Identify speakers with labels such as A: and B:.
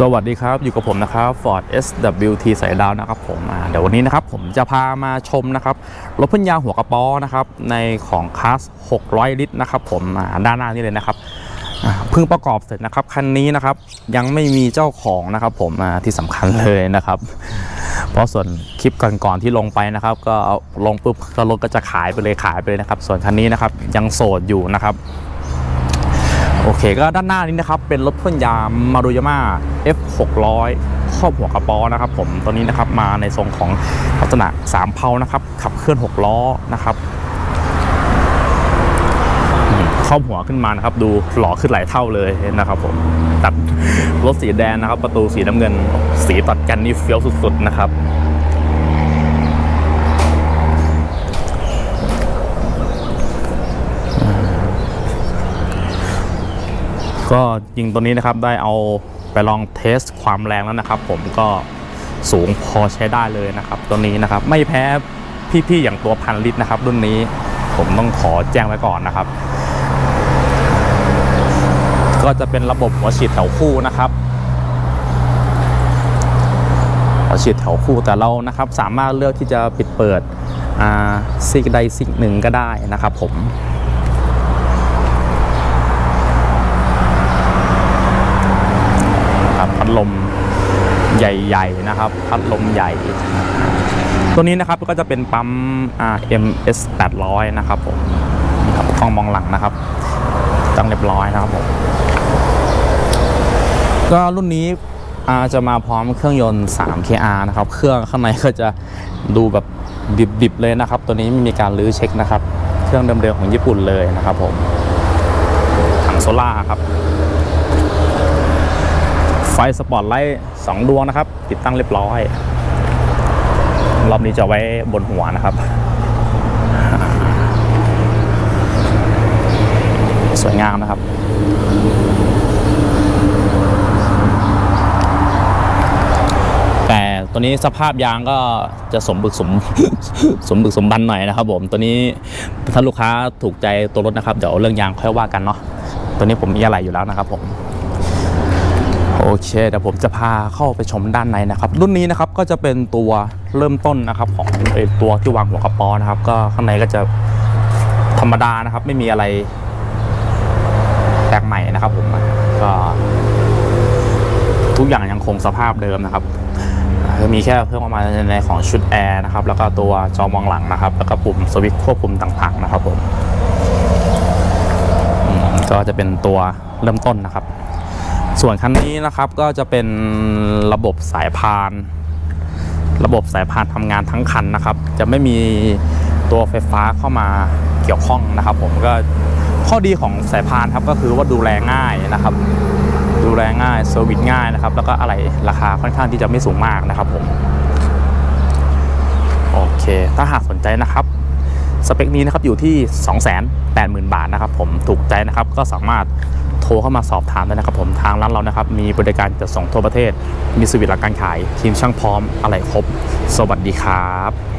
A: สวัสดีครับ อยู่กับผมนะครับ Ford SWT สายดาวนะครับผมเดี๋ยววันนี้นะครับผมจะพามาชมนะครับรถพ่นยางหัวกระป๋อนะครับในของคลาส 600 ลิตรนะครับผมด้านหน้านี่เลยนะครับเพิ่งประกอบเสร็จนะครับคันนี้นะครับยังไม่มีเจ้าของนะครับผมที่สำคัญเลยนะครับ เพราะส่วนคลิปก่อนๆที่ลงไปนะครับ ก็ลงปุ๊บรถก็จะขายไปเลยขายไปเลยนะครับ ส่วนคันนี้นะครับยังโสดอยู่นะครับ โอเคก็ด้านหน้านี้นะครับเป็นรถพ่นยางมารุยาม่า F 600ครอบหัวกระป๋อนะครับผมตัวนี้นะครับมาในทรงของลักษณะ3เพลานะครับขับเคลื่อน 6 ล้อนะครับครอบหัวขึ้นมานะครับ ดูหล่อขึ้นหลายเท่าเลยนะครับผมตัดรถสีแดงนะครับ ประตูสีน้ำเงิน สีตัดกันนี่เฟี้ยวสุดๆนะครับ ก็ยิงตัวนี้นะครับได้เอาไปลองเทสความแรงแล้วนะครับ ผมก็สูงพอใช้ได้เลยนะครับ ตัวนี้นะครับ ไม่แพ้พี่ๆอย่างตัวพันลิตรนะครับ รุ่นนี้ผมต้องขอแจ้งไว้ก่อนนะครับ ก็จะเป็นระบบหัวฉีดแถวคู่นะครับหัวฉีดแถวคู่แต่เรานะครับ สามารถเลือกที่จะปิดเปิดอ่าซิกใดซิกหนึ่งก็ได้นะครับ ผม ครับพัด ลมใหญ่ๆนะครับ พัดลมใหญ่ ตัวนี้นะครับก็จะเป็นปั๊ม RMS 800 นะครับผมนี่ครับกล้องมองหลังนะครับตั้งเรียบร้อยนะครับผมก็รุ่นนี้จะมาพร้อมเครื่องยนต์ 3KR นะครับ เครื่องข้างในก็จะดูแบบดิบๆเลยนะครับ ตัวนี้ไม่มีการรื้อเช็คนะครับ เครื่องเดิมๆของญี่ปุ่นเลยนะครับผมถังโซล่าครับ ฟสปอตไลท์สองดวงนะครับ ติดตั้งเรียบร้อย รอบนี้จะไว้บนหัวนะครับ สวยงามนะครับแต่ตัวนี้สภาพยางก็จะสมบึกสมสมบึกสมบันหน่อยนะครับผมตัวนี้ถ้าลูกค้าถูกใจตัวรถนะครับ เดี๋ยวเรื่องยางค่อยว่ากันเนาะตัวนี้ผมมีอะไรอยู่แล้วนะครับผม โอเคเดี๋ยวผมจะพาเข้าไปชมด้านในนะครับ รุ่นนี้นะครับก็จะเป็นตัวเริ่มต้นนะครับของอตัวที่วางหัวกระป๋อนะครับ ก็ข้างในก็จะธรรมดานะครับ ไม่มีอะไรแปลกใหม่นะครับ ผมก็ทุกอย่างยังคงสภาพเดิมนะครับมีแค่เพิ่มเข้ามาในของชุดแอร์นะครับ แล้วก็ตัวจอมองหลังนะครับ แล้วก็ปุ่มสวิตช์ควบคุมต่างๆนะครับผมก็จะเป็นตัวเริ่มต้นนะครับ ส่วนคันนี้นะครับก็จะเป็นระบบสายพาน ระบบสายพานทำงานทั้งคันนะครับ จะไม่มีตัวไฟฟ้าเข้ามาเกี่ยวข้องนะครับ ผมก็ข้อดีของสายพานครับก็คือว่าดูแลง่ายนะครับ ดูแลง่ายเซอร์วิสง่ายนะครับ แล้วก็อะไรราคาค่อนข้างที่จะไม่สูงมากนะครับผมโอเค ถ้าหากสนใจนะครับสเปคนี้นะครับอยู่ที่ 280,000 บาทนะครับ ผมถูกใจนะครับก็สามารถ รเข้ามาสอบถามได้นะครับผมทางร้านเรานะครับ มีบริการจัดส่งทั่วประเทศ มีสวิตหลักการขาย ทีมช่างพร้อมอะไรครบ สวัสดีครับ